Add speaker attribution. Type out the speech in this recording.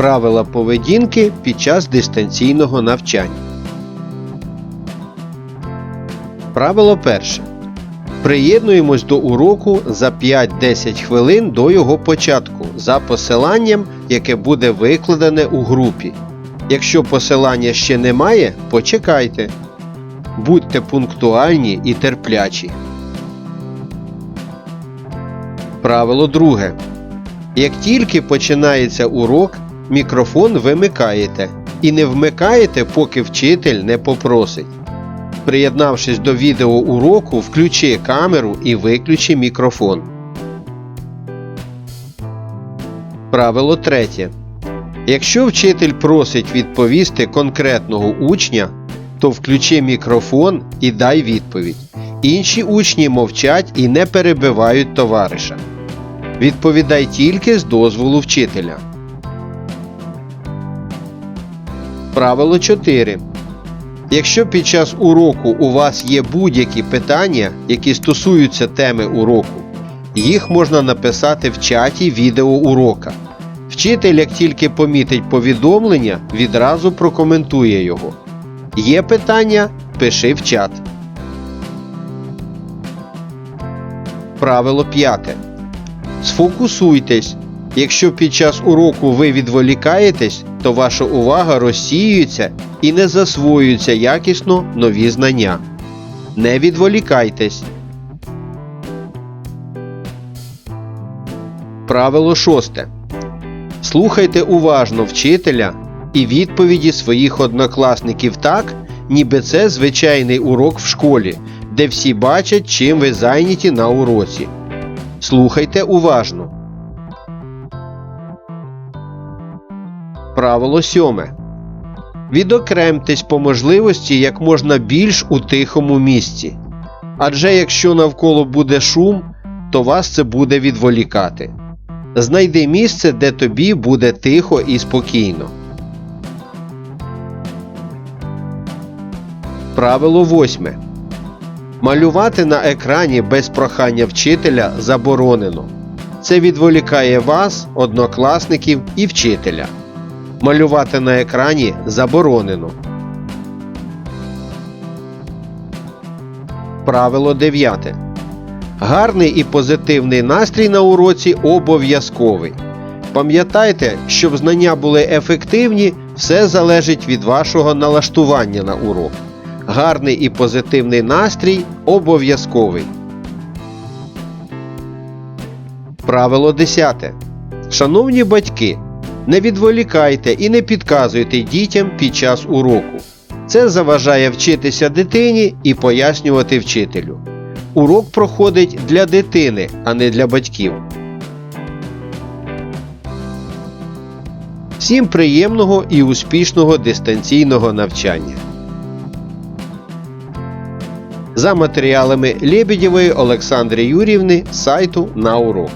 Speaker 1: Правила поведінки під час дистанційного навчання. Правило перше. Приєднуємось до уроку за 5-10 хвилин до його початку за посиланням, яке буде викладене у групі. Якщо посилання ще немає, почекайте. Будьте пунктуальні і терплячі. Правило друге. Як тільки починається урок, мікрофон вимикаєте і не вмикаєте, поки вчитель не попросить. Приєднавшись до відеоуроку, включи камеру і виключи мікрофон. Правило третє. Якщо вчитель просить відповісти конкретного учня, то включи мікрофон і дай відповідь. Інші учні мовчать і не перебивають товариша. Відповідай тільки з дозволу вчителя. Правило 4. Якщо під час уроку у вас є будь-які питання, які стосуються теми уроку, їх можна написати в чаті відеоурока. Вчитель, як тільки помітить повідомлення, відразу прокоментує його. Є питання? Пиши в чат. Правило 5. Сфокусуйтесь. Якщо під час уроку ви відволікаєтесь, то ваша увага розсіюється і не засвоюються якісно нові знання. Не відволікайтесь. Правило 6. Слухайте уважно вчителя і відповіді своїх однокласників так, ніби це звичайний урок в школі, де всі бачать, чим ви зайняті на уроці. Слухайте уважно. Правило сьоме. Відокремтесь по можливості як можна більш у тихому місці. Адже якщо навколо буде шум, то вас це буде відволікати. Знайди місце, де тобі буде тихо і спокійно. Правило восьме. Малювати на екрані без прохання вчителя заборонено. Це відволікає вас, однокласників і вчителя. Малювати на екрані заборонено. Правило 9. Гарний і позитивний настрій на уроці обов'язковий. Пам'ятайте, щоб знання були ефективні, все залежить від вашого налаштування на урок. Гарний і позитивний настрій обов'язковий. Правило 10. Шановні батьки, не відволікайте і не підказуйте дітям під час уроку. Це заважає вчитися дитині і пояснювати вчителю. Урок проходить для дитини, а не для батьків. Всім приємного і успішного дистанційного навчання. За матеріалами Лебедєвої Олександри Юрівни сайту на урок.